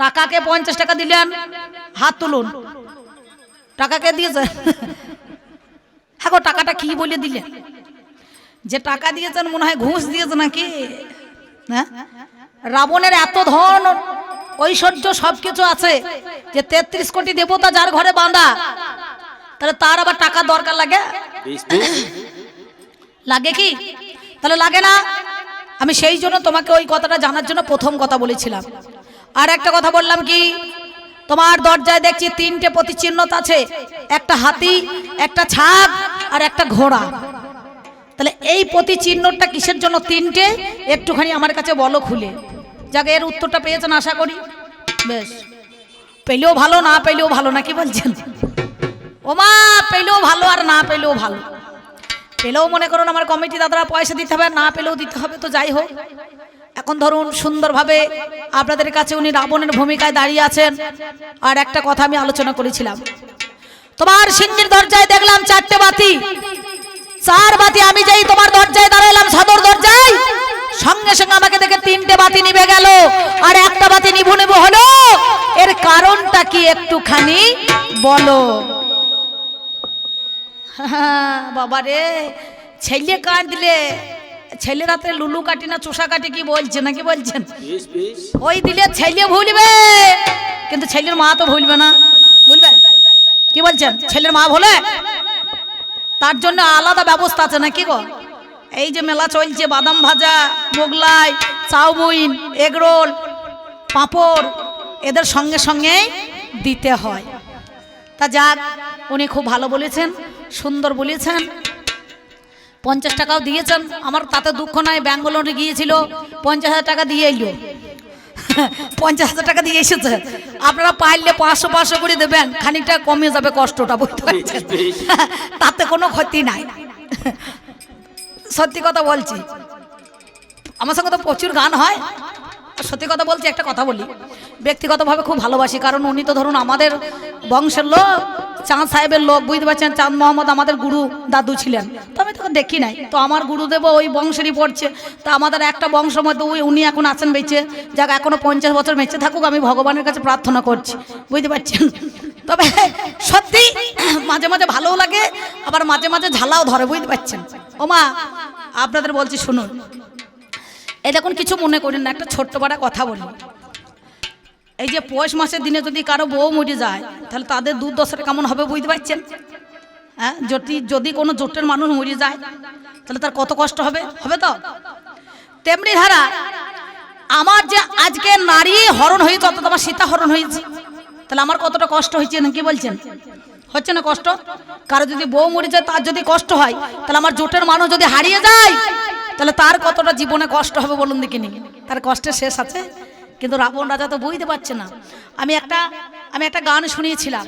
টাকাকে পঞ্চাশ টাকা দিলেন, হাত তুলুন। টাকাকে দিয়েছে? হ্যাঁ গো, টাকাটা কি বলে দিলেন? যে টাকা দিয়েছেন, মনে হয় ঘুষ দিয়েছে নাকি? হ্যাঁ? রাবণের এত ধন, ঐশ্বর্য সব কিছু আছে যে তেত্রিশ কোটি দেবতা যার ঘরে বাঁধা, তাহলে তার আবার টাকা দরকার লাগে? লাগে কি? তাহলে লাগে না? আমি সেই জন্য তোমাকে ওই কথাটা জানার জন্য প্রথম কথা বলেছিলাম। আর একটা কথা বললাম কি? তোমার দরজায় দেখছি তিনটে প্রতিচিহ্নত আছে। একটা হাতি, একটা ছাগ আর একটা ঘোড়া। তাহলে এই প্রতিচিহ্নটা কিসের জন্য তিনটে? একটুখানি আমার কাছে বলো খুলে। যাকে, এর উত্তরটা পেয়েছেন আশা করি। বেশ। পেলেও ভালো, না পেলেও ভালো না কি বলছেন? ওমা, পেলেও ভালো আর না পেলেও ভালো। পেলেও মনে করুন আমার কমিটি দাদারা পয়সা দিতে হবে না পেলেও দিতে হবে, তো যাই হোক। এখন ধরুন সুন্দরভাবে আপনাদের কাছে উনি রাবণের ভূমিকায় দাঁড়িয়ে আছেন। আর একটা কথা আমি আলোচনা করেছিলাম। তোমার সিন্নির দরজায় দেখলাম চারটে বাতি। চার বাতি, আমি যেই তোমার দরজায় দাঁড়াইলাম সদর দরজায়, সঙ্গে সঙ্গে আমাকে দেখে তিনটে বাতি নিভে গেল। আর একটা বাতি নিভু নিভু হলো। এর কারণটা কি একটুখানি বলো। বাবা রে ছেলে দিলে ছেলে রাতে লুলু কাটি না চোষা কাটি কি বলছে নাকি বলছেন? ওই দিলে ছেলে ভুলবে কিন্তু ছেলের মা তো ভুলবে না। ভুলবে? কি বলছেন? ছেলের মা ভুলে? তার জন্য আলাদা ব্যবস্থা আছে নাকি গো? এই যে মেলা চলছে বাদাম ভাজা মোগলাই চাউমিন এগরোল পাঁপড় এদের সঙ্গে সঙ্গে দিতে হয়। তা যাক উনি খুব ভালো বলেছেন সুন্দর বলেছেন। পঞ্চাশ টাকাও দিয়েছেন। আমার তাতে দুঃখ নাই, ব্যাঙ্গালোরে গিয়েছিল, পঞ্চাশ হাজার টাকা দিয়ে এলো। পঞ্চাশ হাজার টাকা দিয়ে এসেছে। আপনারা পাইলে পাঁচশো পাঁচশো করে দেবেন, খানিকটা কমে যাবে কষ্টটা, বুঝতে পারছেন? তাতে কোনো ক্ষতি নাই। সত্যি কথা বলছি। আমার সঙ্গে তো প্রচুর গান হয়। সত্যি কথা বলছি, একটা কথা বলি। ব্যক্তিগতভাবে খুব ভালোবাসি, কারণ উনি তো ধরুন আমাদের বংশের লোক, চাঁদ সাহেবের লোক, বুঝতে পারছেন, চাঁদ মোহাম্মদ আমাদের গুরু দাদু ছিলেন। তো আমি তখন দেখি নাই। তো আমার গুরুদেব ওই বংশেরই পড়ছে। তা আমাদের একটা বংশের মধ্যে ওই উনি এখন আছেন বেঁচে। যাক এখনও পঞ্চাশ বছর বেঁচে থাকুক, আমি ভগবানের কাছে প্রার্থনা করছি। বুঝতে পারছেন? তবে সত্যি মাঝে মাঝে ভালোও লাগে, আবার মাঝে মাঝে ঝালাও ধরে, বুঝতে পারছেন? ও মা আপনাদের বলছি, শুনুন। এই কিছু মনে করেন না, একটা ছোট্ট পাড়া কথা বলি। এই যে পৌষ মাসের দিনে যদি কারও বউ মরে যায়, তাহলে তাদের দুর্দশাটা কেমন হবে বুঝতে পারছেন? হ্যাঁ যদি যদি কোনো জোটের মানুষ মরে যায়, তাহলে তার কত কষ্ট হবে? হবে তো? তেমনি ধারা, আমার যে আজকে নারী হরণ হয়েছে অত আমার সীতা হরণ হয়েছে, তাহলে আমার কতটা কষ্ট হয়েছে কি বলছেন? হচ্ছে না কষ্ট? কারও যদি বউ মরে যায়, তার যদি কষ্ট হয়, তাহলে আমার জোটের মানুষ যদি হারিয়ে যায় তাহলে তার কতটা জীবনে কষ্ট হবে বলুন দেখিনি? তার কষ্টের শেষ আছে। কিন্তু রাবণ রাজা তো বুঝতে পারছে না। আমি একটা আমি একটা গান শুনিয়েছিলাম।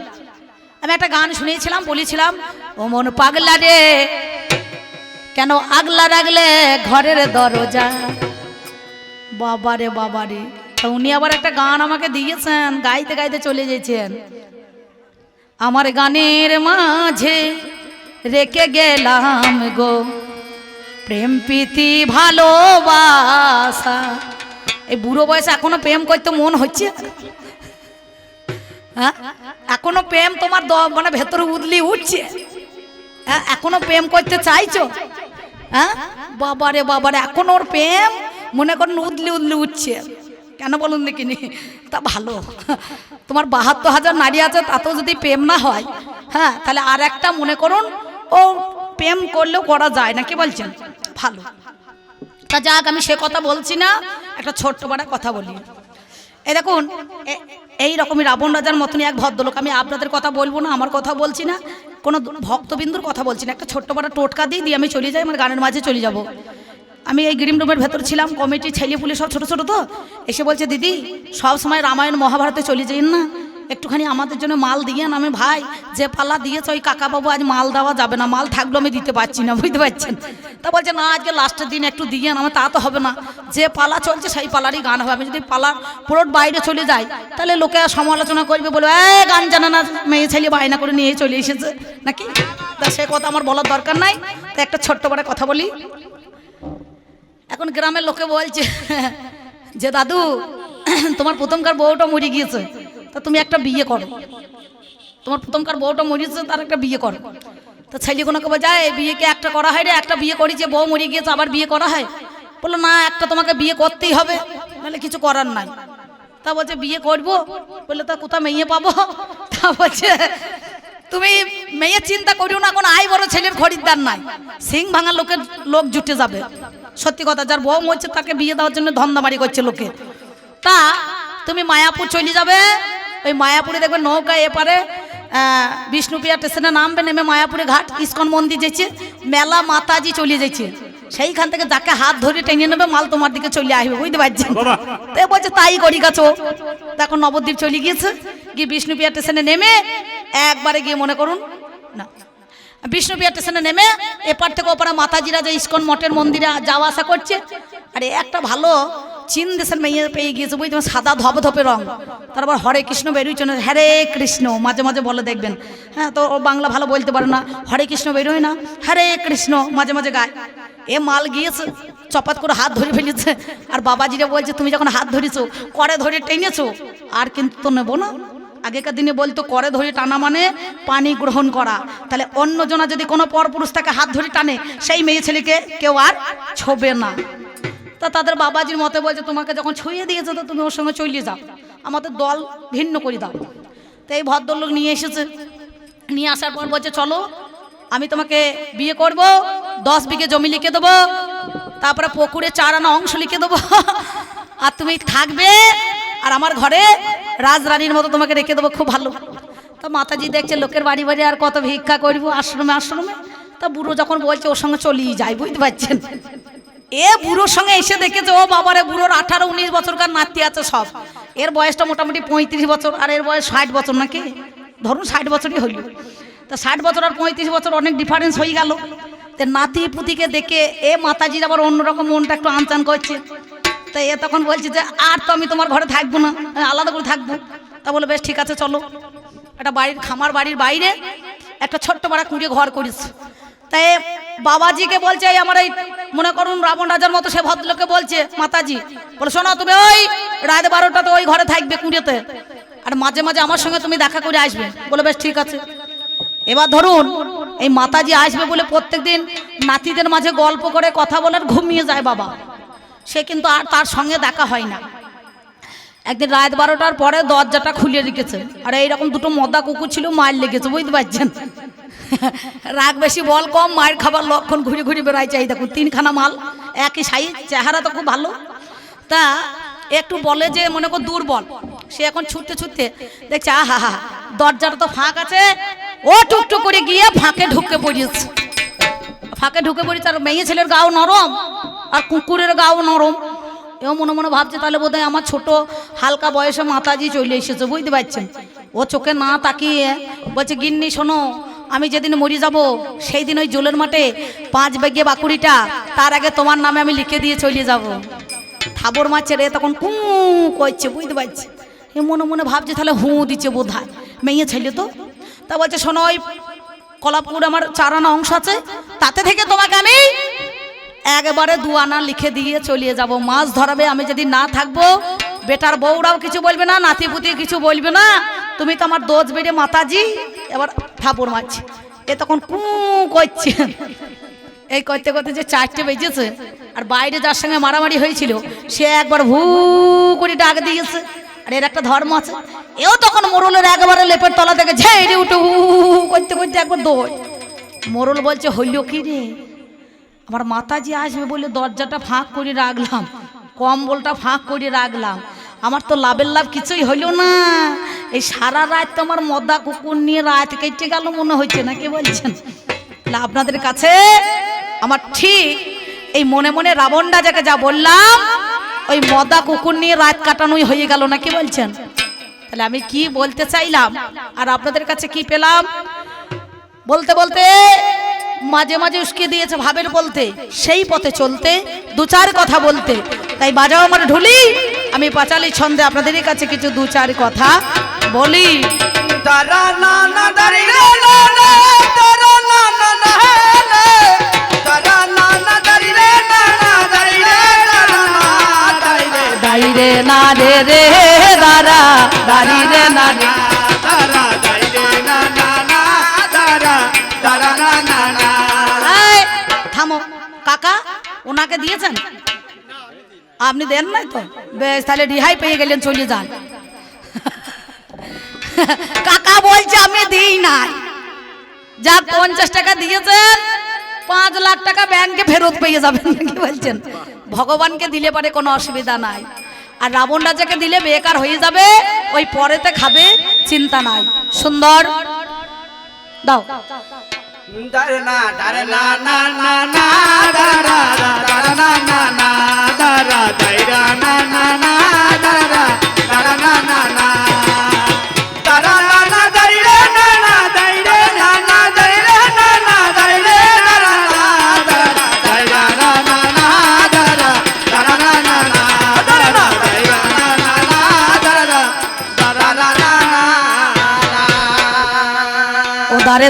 আমি একটা গান শুনিয়েছিলাম, বলেছিলাম, ও মন পাগলা রে, কেন আগলা রাখলে ঘরের দরজা? বাবারে বাবারে তা উনি আবার একটা গান আমাকে দিয়েছেন, গাইতে গাইতে চলে যেছেন আমার গানের মাঝে রেখে গেলাম গো। প্রেম প্রীতি ভালোবাসা। এই বুড়ো বয়সে এখনও প্রেম করতে মন হচ্ছে হ্যাঁ? এখনও প্রেম তোমার মানে ভেতরে উদলি উঠছে। হ্যাঁ? এখনও প্রেম করতে চাইছো? হ্যাঁ? বাবারে বাবারে, এখন ওর প্রেম মনে করেন উদলি উদলি উঠছে। কেন বলুন দেখিনি? তা ভালো। তোমার বাহাত্তর হাজার নারী আছে, তাতেও যদি প্রেম না হয় হ্যাঁ? তাহলে আর একটা মনে করুন, ও প্রেম করলেও করা যায় না, কি বলছেন? ভালো। তা যাক, আমি সে কথা বলছি না, একটা ছোট্ট বড় কথা বলি। এ দেখুন এই রকমই রাবণ রাজার মতনই এক ভদ্রলোক। আমি আপনাদের কথা বলব না, আমার কথা বলছি না, কোনো ভক্তবিন্দুর কথা বলছি না। একটা ছোট্ট বড় টোটকা দিয়ে দিয়ে আমি চলে যাই, আমার গানের মাঝে চলে যাব। আমি এই গ্রিম রুমের ভেতর ছিলাম, কমিটি, ছেলে পুলে সব ছোটো ছোটো তো। এসে বলছে, দিদি, সব সময় রামায়ণ, মহাভারতে চলে যাই না? একটুখানি আমাদের জন্য মাল দিয়ে আমি, ভাই, যে পাল্লা দিয়েছে ওই কাকাবাবু আজ মাল দেওয়া যাবে না। মাল থাকলেও আমি দিতে পারছি না। বুঝতে পারছেন? তা বলছে, না, আজকে লাস্টের দিন একটু দিয়ে আমার তা তো হবে না। যে পালা চলছে সেই পালারই গান হবে। আমি যদি পালা পুরোর বাইরে চলে যাই, তাহলে লোকে সমালোচনা করবে বলবে এ গান জানে না, মেয়ে ছেলে বায়না করে নিয়ে চলে এসেছে। নাকি? তা সে কথা আমার বলার দরকার নাই। তা একটা ছোট্ট বড় কথা বলি। এখন গ্রামের লোকে বলছে, যে দাদু, তোমার প্রথমকার বউটা মরে গিয়েছে। তা তুমি একটা বিয়ে করো। তোমার প্রথমকার বউটা মরিয়েছে তার একটা বিয়ে করো। তো কোনো কবে যায় বিয়েকে একটা করা হয় রে, একটা বিয়ে করেছে বউ মরে গিয়েছে, আবার বিয়ে করা হয়। বলল, না, একটা তোমাকে বিয়ে করতেই হবে, নাহলে কিছু করার নাই। তা বলছে, বিয়ে করব? বললে, তা কোথা মেয়ে পাবো? তা বলছে, তুমি মেয়ে চিন্তা করিও না, কোনো আই বড় ছেলের খরিদ্দার নাই। সিং ভাঙা লোকের লোক জুটে যাবে। সত্যি কথা, যার বউ মরছে, তাকে বিয়ে দেওয়ার জন্য ধন্দাবাড়ি করছে লোকে। তা তুমি মায়াপুর চলে যাবে ওই মায়াপুরে দেখবে নৌকায় এপারে বিষ্ণুপ্রিয়া স্টেশনে নামবে নেমে মায়াপুরে ঘাট ইস্কন মন্দির যেছে মেলা মাতাজি চলে যাচ্ছে। সেইখান থেকে যাকে হাত ধরে টেনে নেবে মাল তোমার দিকে চলে আসবে বুঝতে পারছি। তো বলছে তাই করি গাছো তখন নবদ্বীপ চলে গিয়েছে গিয়ে বিষ্ণুপ্রিয়া স্টেশনে নেমে একবারে গিয়ে মনে করুন না বিষ্ণুপ্রিয়া স্টেশনে নেমে এপার থেকে ওপারে মাতাজিরা যে ইস্কন মঠের মন্দিরে যাওয়া আসা করছে আর একটা ভালো চীন দেশের মেয়ে পেয়ে গিয়েছে বুঝতে পারছেন? সাদা ধপে ধপে রং। তারপর হরে কৃষ্ণ বেরোইছে না হরে কৃষ্ণ, মাঝে মাঝে বলে দেখবেন। হ্যাঁ তো ও বাংলা ভালো বলতে পারে না। হরে কৃষ্ণ বেরোয় না। হরে কৃষ্ণ, মাঝে মাঝে গায়। এ মাল গিয়েছে, চপাত করে হাত ধরে ফেলেছে। আর বাবাজিরা বলছে, তুমি যখন হাত ধরেছো, করে ধরে টেনেছো। আর কিন্তু তো নেব না। আগেকার দিনে বলতো, করে ধরে টানা মানে পানি গ্রহণ করা। তাহলে অন্য জনা যদি কোনো পরপুরুষ তাকে হাত ধরে টানে, সেই মেয়ে ছেলেকে কেউ আর ছোবে না। তা তাদের বাবাজির মতে বলছে, তোমাকে যখন ছুঁয়ে দিয়েছে তো তুমি ওর সঙ্গে চলিয়ে যাও। আমাদের দল ভিন্ন করে দাও। তো এই ভদ্রলোক নিয়ে এসেছে। নিয়ে আসার পর বলছে, চলো, আমি তোমাকে বিয়ে করব, দশ বিঘে জমি লিখে দেবো, তারপরে পুকুরে চার আনা অংশ লিখে দেবো। আর তুমি থাকবে, আর আমার ঘরে রাজরানীর মতো তোমাকে রেখে দেবো, খুব ভালো। তা মাতাজি দেখছে, লোকের বাড়ি বাড়ি আর কত ভিক্ষা করব, আশ্রমে আশ্রমে? তা বুড়ো যখন বলছে, ওর সঙ্গে চলিয়ে যায় বুঝতে পারছেন? এ বুড়োর সঙ্গে এসে দেখেছে, ও বাবারে বুড়োর আঠারো উনিশ বছরকার নাতি আছে সব। এর বয়সটা মোটামুটি পঁয়ত্রিশ বছর, আর এর বয়স ষাট বছর নাকি? ধরুন ষাট বছরই হইল তা ষাট বছর আর পঁয়ত্রিশ বছর অনেক ডিফারেন্স হয়ে গেল। তে নাতি পুতিকে দেখে এ মাতাজির আবার অন্যরকম মনটা একটু আনচান করছে। তা এ তখন বলছে যে, আর তো আমি তোমার ঘরে থাকব না আলাদা করে থাকব। তা বলে, বেশ ঠিক আছে, চলো। একটা বাড়ির খামার বাড়ির বাইরে একটা ছোট্ট পাড়া কুড়িয়ে ঘর করিস তাই বাবাজিকে বলছে আমার এই মনে করুন রাবণ রাজার মতো সে ভদ্রলোকে বলছে, মাতাজি, বলে, শোনো, তুমি ওই রাত বারোটা তো ওই ঘরে থাকবে কুড়িতে। আর মাঝে মাঝে আমার সঙ্গে তুমি দেখা করে আসবে। বলে, বেশ, ঠিক আছে। এবার ধরুন, এই মাতাজি আসবে বলে প্রত্যেকদিন নাতিদের মাঝে গল্প করে কথা বলার ঘুমিয়ে যায় বাবা। সে কিন্তু আর তার সঙ্গে দেখা হয় না। একদিন রাত বারোটার পরে দরজাটা খুলে রেখেছে। আর এইরকম দুটো মদা কুকুর ছিল মায়ের লেগেছে, বুঝতে পারছেন? রাগ বেশি, বল কম, মায়ের খাবার লক্ষণ ঘুরে ঘুরে বেড়াই চাই দেখুন তিনখানা মাল, একই সাইজ চেহারা তো খুব ভালো। তা একটু বলে যে মনে কর দুর্বল, সে এখন ছুটতে ছুটতে দেখছে, আহা হা দরজাটা তো ফাঁক আছে। ও টুকটুক করে গিয়ে ফাঁকে ঢুকে পড়িয়েছে ফাঁকে ঢুকে পড়ি আর মেয়ে ছেলের গাও নরম, আর কুকুরের গাও নরম। এও মনে মনে ভাবছে, তাহলে বোধহয় আমার ছোট হালকা বয়সে মাতাজি চলে এসেছে, বুঝতে পারছেন? ও চোখে না তাকিয়ে বলছে, গিন্নি, শোনো, আমি যেদিন মরি যাব সেই দিন ওই জোলের মাঠে পাঁচ বেগে বাকুড়িটা, তার আগে তোমার নামে আমি লিখে দিয়ে চলে যাব। থাবর মাছের এ তখন কু করছে, বুঝতে পারছি এ মনে মনে ভাবছে, তাহলে হু দিচ্ছে বোধ হয় মেয়ে ছেলে তো। তা বলছে, শোনো, ওই কলাপুর আমার চার আনা অংশ আছে, তাতে থেকে তোমাকে আমি একবারে আনা লিখে দিয়ে চলিয়ে যাব। মাছ ধরাবে, আমি যদি না থাকব, বেটার বউরাও কিছু বলবে না নাতি পুতি কিছু বলবে না। তুমি তো আমার দোষ বেড়ে মাতাজি, এবার থাপড় মারছি। এ তখন কু করছে। এই করতে করতে যে চারটে বেজেছে, আর বাইরে যার সঙ্গে মারামারি হয়েছিল, সে একবার ভু করে ডাক দিয়েছে। আর এর একটা ধর্ম আছে, এও তখন মোরলের একবারে লেপের তলা থেকে ঝেড়ে উঠে হু করতে করতে একবার দৌড়। মোরল বলছে, হইল কি রে? আমার মাতাজি আসবে বলে দরজাটা ফাঁক করে রাখলাম, কম্বলটা ফাঁক করে রাখলাম। আমার তো লাভের লাভ কিছুই হইল না। এই সারা রাত তো আমার মদা কুকুর নিয়ে রাত কেটে গেল মনে হচ্ছে না, কে বলছেন? আপনাদের কাছে আমার ঠিক এই মনে মনে রাবণ রাজাকে যা বললাম, ওই মদা কুকুর নিয়ে রাত কাটানোই হয়ে গেল না, কি বলছেন? তাহলে আমি কি বলতে চাইলাম? আর আপনাদের কাছে কি পেলাম? বলতে বলতে মাঝে মাঝে উস্কে দিয়েছে ভাবের বলতে সেই পথে চলতে দু চার কথা বলতে। তাই বাজাও আমার ঢুলি আমি পাঁচালি ছন্দে আপনাদের কাছে কিছু দু চার কথা বলি। তারা না না দাঁড়ি রে না দাঁড়ি রে। দাঁড়ি রে না রে না রে। কাকা ওনাকে দিয়েছেন? আপনি দেন নাই তো? বেশ, তাহলে রিহাই পেয়ে গেলেন, চলে যান। কাকা বলছে, আমি দিই নাই। যা পঞ্চাশ টাকা দিয়েছেন, পাঁচ লাখ টাকা ব্যাংকে ফেরত পেয়ে যাবেন কি বলছেন? ভগবানকে দিলে পারে কোনো অসুবিধা নাই। আর রাবণ রাজাকে দিলে বেকার হয়ে যাবে, ওই পরেতে খাবে, চিন্তা নাই। সুন্দর? দাও। দারে না দারে না না না না দারা দারা না না না দারা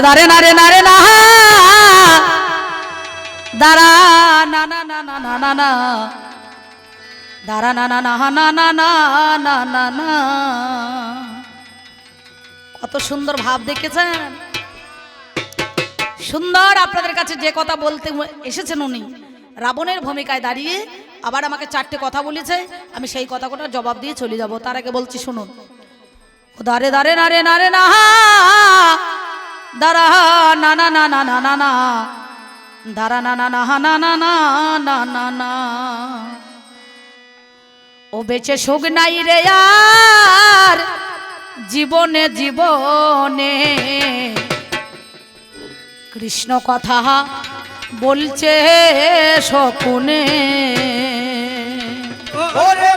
দারে না রে না রে না দাঁড়া না না না না না না না দাঁড়া না না না না না না না না না কত সুন্দর ভাব দেখেছেন সুন্দর আপনাদের কাছে যে কথা বলতে এসেছেন উনি রাবণের ভূমিকায় দাঁড়িয়ে আবার আমাকে চারটে কথা বলেছে আমি সেই কথাটা জবাব দিয়ে চলে যাব তার আগে বলছি শুনুন দারে দারে না রে না রে না না না না না না না দাঁড়া না না না না না না না না না ও বেঁচে সুখ নাই রে আর জীবনে জীবনে কৃষ্ণ কথা বলছে শকুনে ওরে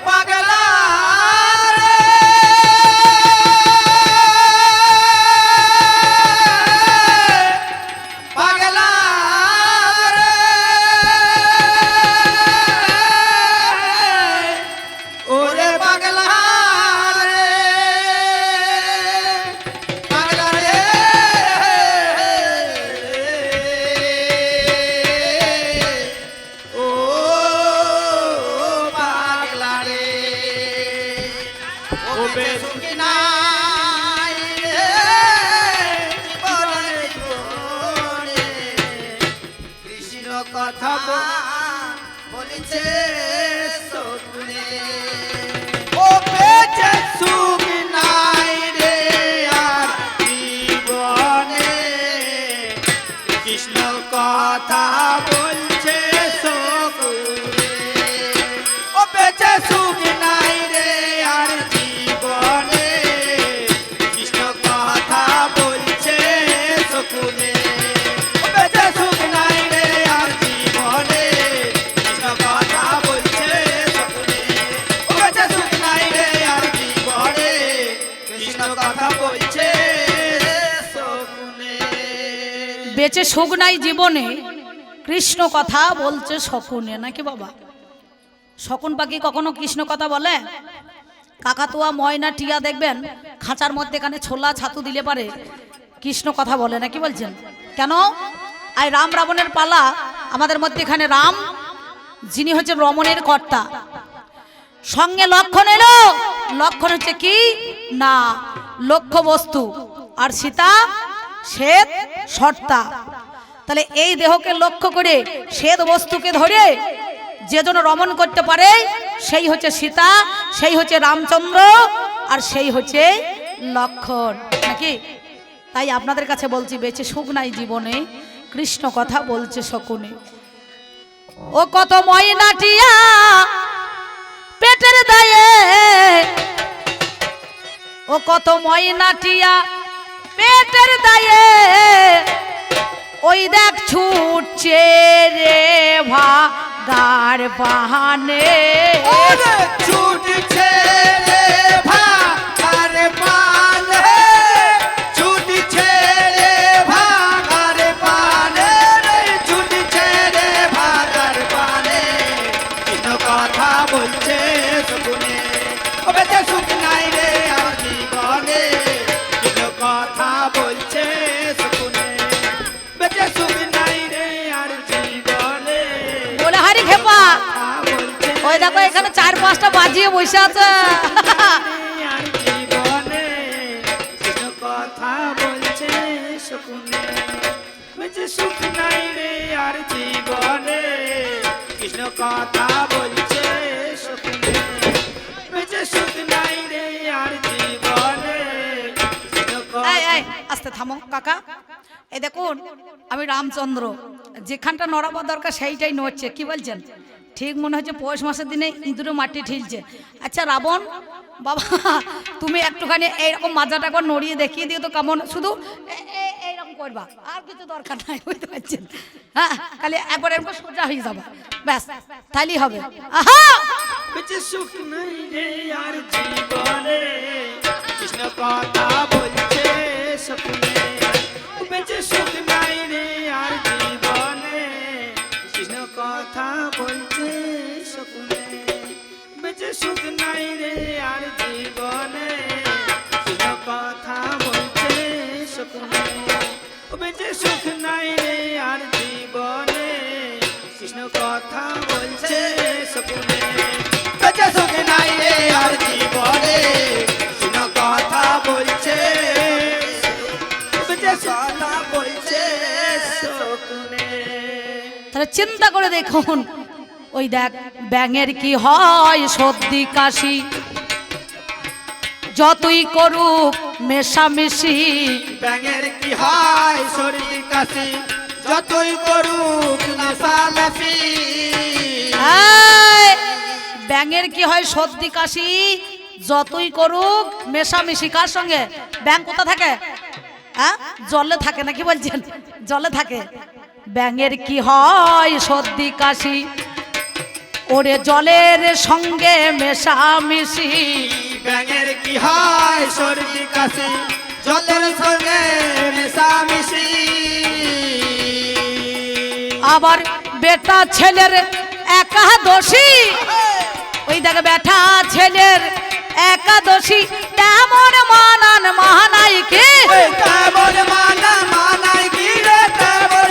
কথা বেঁচে সুখ নাই জীবনে কৃষ্ণ কথা বলছে শকুনে। নাকি বাবা? শকুন পাখি কখনো কৃষ্ণ কথা বলে? কাকাতুয়া ময়না টিয়া দেখবেন, খাঁচার মধ্যে এখানে ছোলা ছাতু দিলে পারে, কৃষ্ণ কথা বলে, নাকি বলছেন? কেন? আই রাম রাবণের পালা, আমাদের মধ্যে এখানে রাম, যিনি হচ্ছে রমণের কর্তা। সঙ্গে লক্ষণ এলো, লক্ষণ হচ্ছে কি? না লক্ষ্য বস্তু আর সীতা? শ্বেত সর্তা তাহলে এই দেহকে লক্ষ্য করে শ্বেত বস্তুকে ধরে যে জন্য রমণ করতে পারে, সেই হচ্ছে সীতা, সেই হচ্ছে রামচন্দ্র, আর সেই হচ্ছে লক্ষণ। নাকি? তাই আপনাদের কাছে বলছি, বেঁচে সুখ নাই জীবনে, কৃষ্ণ কথা বলছে শকুনে। ও কত ময়নাটিয়া পেটের দায়ে। ও কত ময়নাটিয়া পেটের দায়ে ওই দেখ ছুটছে রে ভাগার বাহানে। ছুটছে রে ভাগার বাজিয়ে বসে আছে। কথা বলছে নাই রে আর কথা বলছে রে আর আস্তে থামো, কাকা। এই দেখুন, আমি রামচন্দ্র। যেখানটা নড়াবার দরকার, সেইটাই নড়ছে, কি বলছেন? ঠিক মনে হচ্ছে পৌষ মাসের দিনে ইঁদুরে মাটি ঠিলছে আচ্ছা রাবণ, বাবা, তুমি একটুখানি এইরকম মাজাটা করে নড়িয়ে দেখিয়ে দিও তো কেমন? শুধু এইরকম করবা, আর কিছু দরকার নাই, বুঝতে পারছেন? হ্যাঁ খালি একবার এরকম সোজা হয়ে যাবা। ব্যাস, তাইলেই হবে। আহা! কৃষ্ণ সুখ রে আর জীবনে। কথা বলছে বেঁচে সুখ নাই রে আর জীবনে। কৃষ্ণ কথা বলছে সপনে বেঁচে রে আর জীবনে। কৃষ্ণ কথা বলছে। বেঁচে কথা বলছে সপনে তাহলে চিন্তা করে দেখুন। ওই দেখ ব্যাঙের কি হয় সর্দি কাশি? যতই করুক মেশামেশি। ব্যাঙের কি হয় শরীর কাশি? যতই করুক এই, ব্যাঙের কি হয় সর্দি কাশি? যতই করুক মেশামেশি। কার সঙ্গে? ব্যাং কোথা থাকে? হ্যাঁ জলে থাকে নাকি বলছেন? জলে থাকে। ব্যাঙের কি হয় সর্দি কাশি? ওরে জলের সঙ্গে মেশামেশি ব্যাঙের কি হয় সর্দি কাশি? জলের সঙ্গে মেশামিশি আবার বেটা ছেলের একাদশী। ওই দেখে বেটা ছেলের একাদশী। তেমন মানান মানাই কে? কেমন মানা মানাই কি রে? কেমন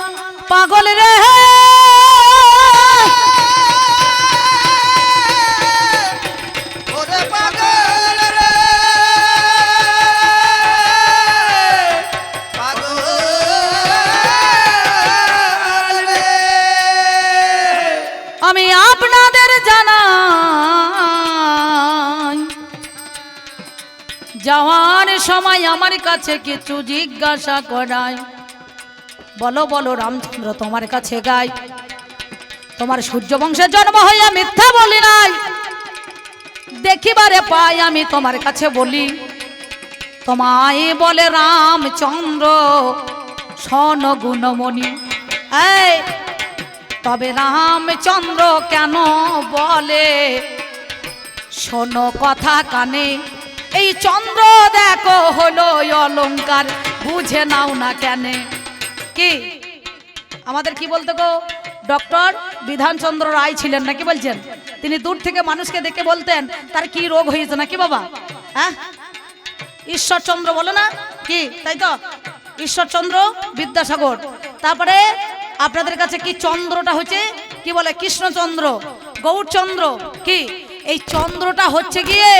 পাগল রে। আমি আপনাদের জানাই যাওয়ার সময় আমার কাছে কিছু জিজ্ঞাসা করায় বলো বলো, রামচন্দ্র তোমার কাছে গাই তোমার সূর্য বংশের জন্ম হইয়া মিথ্যা বলি নাই। দেখিবারে পাই, আমি তোমার কাছে বলি। তোমায় বলে রামচন্দ্র সন গুণমণি। এই, তবে রামচন্দ্র কেন বলে? শোনো কথা কানে। এই চন্দ্র দেখো হলো অলংকার বুঝে নাও না কেন। কি? আমাদের কি বলতো গো? ডক্টর বিধানচন্দ্র রায় ছিলেন নাকি বলছেন? তিনি দূর থেকে মানুষকে দেখে বলতেন, তার কি রোগ হয়েছে নাকি বাবা? হ্যাঁ? ঈশ্বরচন্দ্র বলো না? কি? তাই তো? ঈশ্বরচন্দ্র বিদ্যাসাগর। তারপরে আপনাদের কাছে কি চন্দ্রটা হচ্ছে? কি বলে? কৃষ্ণচন্দ্র। গৌরচন্দ্র কি? এই চন্দ্রটা হচ্ছে গিয়ে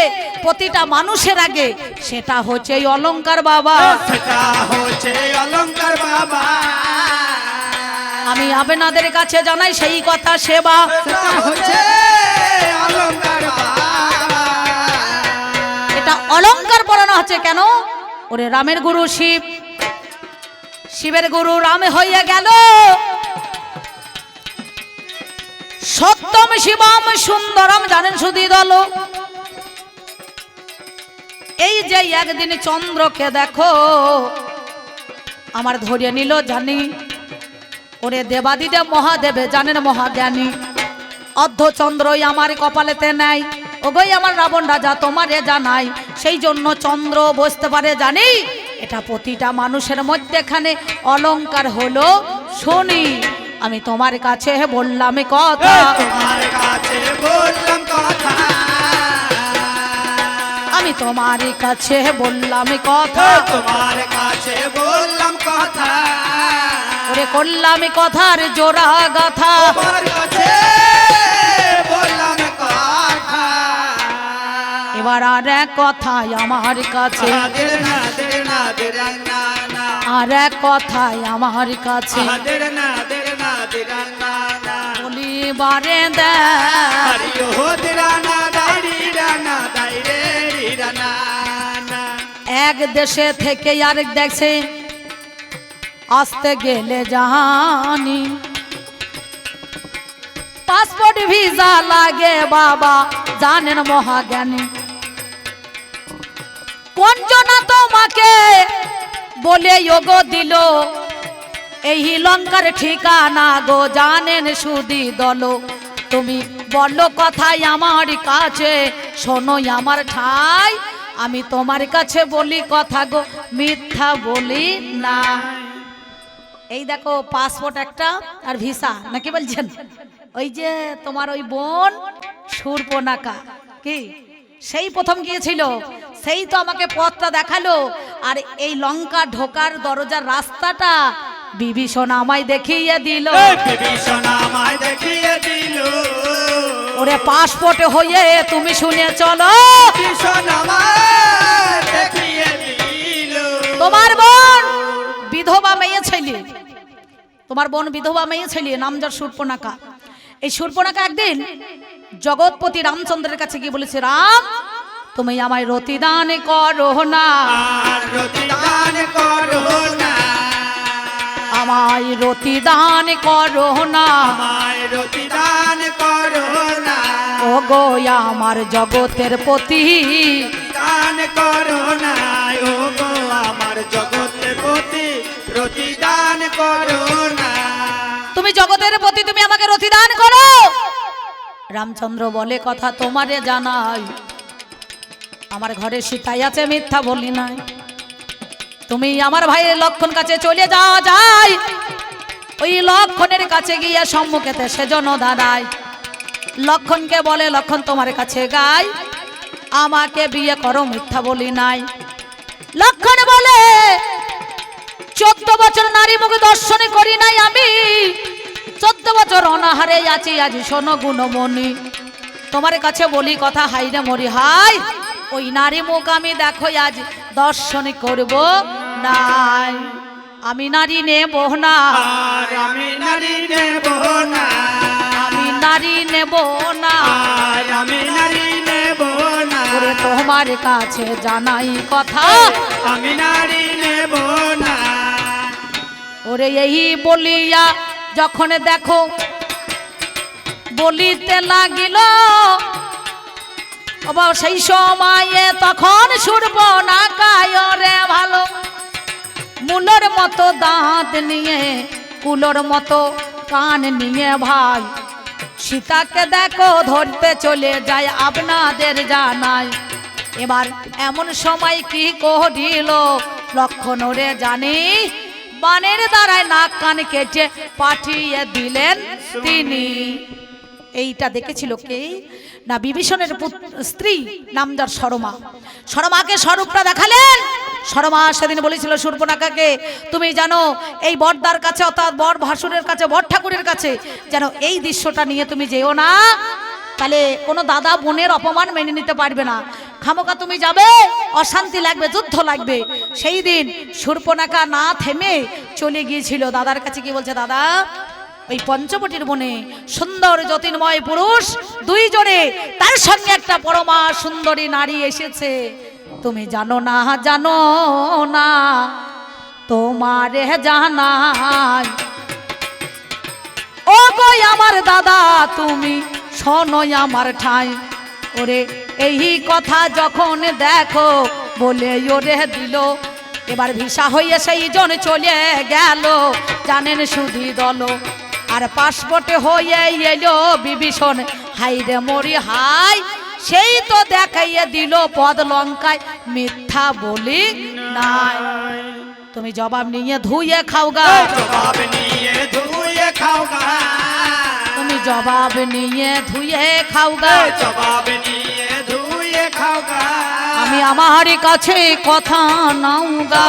প্রতিটা মানুষের আগে। সেটা হচ্ছে এই অলঙ্কার বাবা। সেটা হচ্ছে অলংকার বাবা। আমি আপনাদের কাছে জানাই সেই কথা সেবা। হচ্ছে অলংকার এটা অলঙ্কার পড়ানো হচ্ছে কেন? ওরে রামের গুরু শিব। শিবের গুরু রামে হইয়া গেল। সত্যম শিবম সুন্দরম, জানেন সুদী দল এই যে একদিন চন্দ্রকে দেখো, আমার ধরিয়ে নিল জানি। ওরে দেবাদিদেব মহাদেবে, জানেন মহাজ্ঞানী, অর্ধচন্দ্রই আমার কপালেতে নাই। ওগোই আমার রাবণ রাজা, তোমারে জানাই, সেই জন্য চন্দ্র বসতে পারে জানি। এটা প্রতিটা মানুষের মধ্যেখানে অলংকার হলো শনি। আমি তোমার কাছে বললাম কথা। তোমার কাছে বললাম কথা। আমি তোমার কাছে বললাম কথা। তোমার কাছে বললাম কথা। ওরে করলাম কথার জোড়া গাথা। এবার আর এক কথাই আমার কাছে। আদের না দের না দের না। না আর এক কথাই আমার কাছে। এক দেশে থেকে আরেক দেশে আসতে গেলে জানি। পাসপোর্ট ভিসা লাগে বাবা জানেন মহাজ্ঞানী। পঞ্চনা তোমাকে বলে যোগ দিল? এই লঙ্কার ঠিকানা গো জানেন সুদি দল। তুমি বলো কথাই আমার কাছে, শোনো আমার ঠাই। আমি তোমার কাছে বলি কথা গো, মিথ্যা বলি না। এই দেখো পাসপোর্ট একটা আর ভিসা নাকি বলছেন? ওই যে তোমার ওই বোন সুরপনাকা, কি? সেই প্রথম গিয়েছিল, সেই তো আমাকে পথটা দেখাল। আর এই লঙ্কা ঢোকার দরজার রাস্তাটা বিভীষণ আমায় দেখিয়ে দিল। বিভীষণ আমায় দেখিয়ে দিল। ওরে পাসপোর্টে হয়ে তুমি শুনে চলো। বিভীষণ আমায় দেখিয়ে দিল। তোমার বোন বিধবা মেয়ে ছেলে। তোমার বোন বিধবা মেয়ে ছেলে নাম যার সুর্পনাকা। এই সুর্পনাকা একদিন জগৎপতি রামচন্দ্রের কাছে গিয়ে বলেছে রাম তুমি আমায় রতিদান করো না। রতিদান করো না। আমায় রতিদান করো না। আমায় রতিদান করো না। ও গো আমার জগতের প্রতি দান করো না। ও গো আমার জগতের প্রতি প্রতিদান করো না। তুমি জগতের প্রতি তুমি আমাকে রতিদান করো। রামচন্দ্র বলে কথা তোমারে জানাই। আমার ঘরে সীতাই আছে মিথ্যা বলি নাই। তুমি আমার ভাইয়ের লক্ষণ কাছে চলে যাওয়া যায়। ওই লক্ষণের কাছে গিয়ে সম্মুখেতে সেজন্য দাঁড়ায়। লক্ষণকে বলে, লক্ষণ তোমার কাছে গাই। আমাকে বিয়ে করো, মিথ্যা বলি নাই। লক্ষণ বলে, চোদ্দ বছর নারী মুখ দর্শনে করি নাই আমি। চোদ্দ বছর অনাহারে আছি, আজ শোনো গুণমণি। তোমার কাছে বলি কথা হাই রে মরি হাই ওই নারী মুখ আমি দেখো, আজ দর্শন করব। নাই। আমি নারী নেব না। আমি নারী নেব না। আমি নারী নেব না। আমি নারী নেব না। ওরে তোমার কাছে জানাই কথা। আমি নারী নেব না। ওরে এই বলিয়া যখন দেখো বলিতে লাগিল সেই সময়ে তখন সুরব না রে ভালো। মুলোর মতো দাঁত নিয়ে, কুলোর মতো কান নিয়ে ভাই। সীতাকে দেখো ধরতে চলে যায় আপনাদের জানায় এবার এমন সময় কি করিল? লক্ষণ রে জানি, বানের দ্বারায় নাক কান কেটে পাঠিয়ে দিলেন তিনি। এইটা দেখেছিল কে? না, বিভীষণের স্ত্রী নাম যার সরমা সরমাকে স্বরূপটা দেখালেন। সরমা সেদিন বলেছিল, সুর্পনাকাকে, তুমি জানো, এই বরদার কাছে অর্থাৎ বর ভাসুরের কাছে, বর ঠাকুরের কাছে, যেন এই দৃশ্যটা নিয়ে তুমি যেও না, তাহলে কোনো দাদা বোনের অপমান মেনে নিতে পারবে না। খামোকা তুমি যাবে, অশান্তি লাগবে, যুদ্ধ লাগবে। সেই দিন সুর্পনাকা না থেমে চলে গিয়েছিল। দাদার কাছে কি বলছে, দাদা, ওই পঞ্চবটির বনে সুন্দর জ্যোতির্ময় পুরুষ দুইজনে, তার সঙ্গে একটা পরমা সুন্দরী নারী এসেছে। তুমি জানো না জানো না, তোমারে জানাই। ও গো আমার দাদা, তুমি শোনো আমার ঠাই। ওরে, এই কথা যখন দেখো, বলে ওরে দিল। এবার ভিসা হইয়া সেই জন চলে গেল। জানেন সুধি দল। আর পাসপোর্টে হয়ে এলো বিভীষণ। হাই রে মরি হাই সেই তো দেখাইয়ে দিল পদ লঙ্কায় মিথ্যা বলি নাই। তুমি জবাব নিয়ে ধুয়ে খাও গা। জবাব নিয়ে ধুয়ে খাও গা। তুমি জবাব নিয়ে ধুয়ে খাও গা। জবাব নিয়ে ধুয়ে খাও গা। আমি আমার কাছে কথা নাও গা।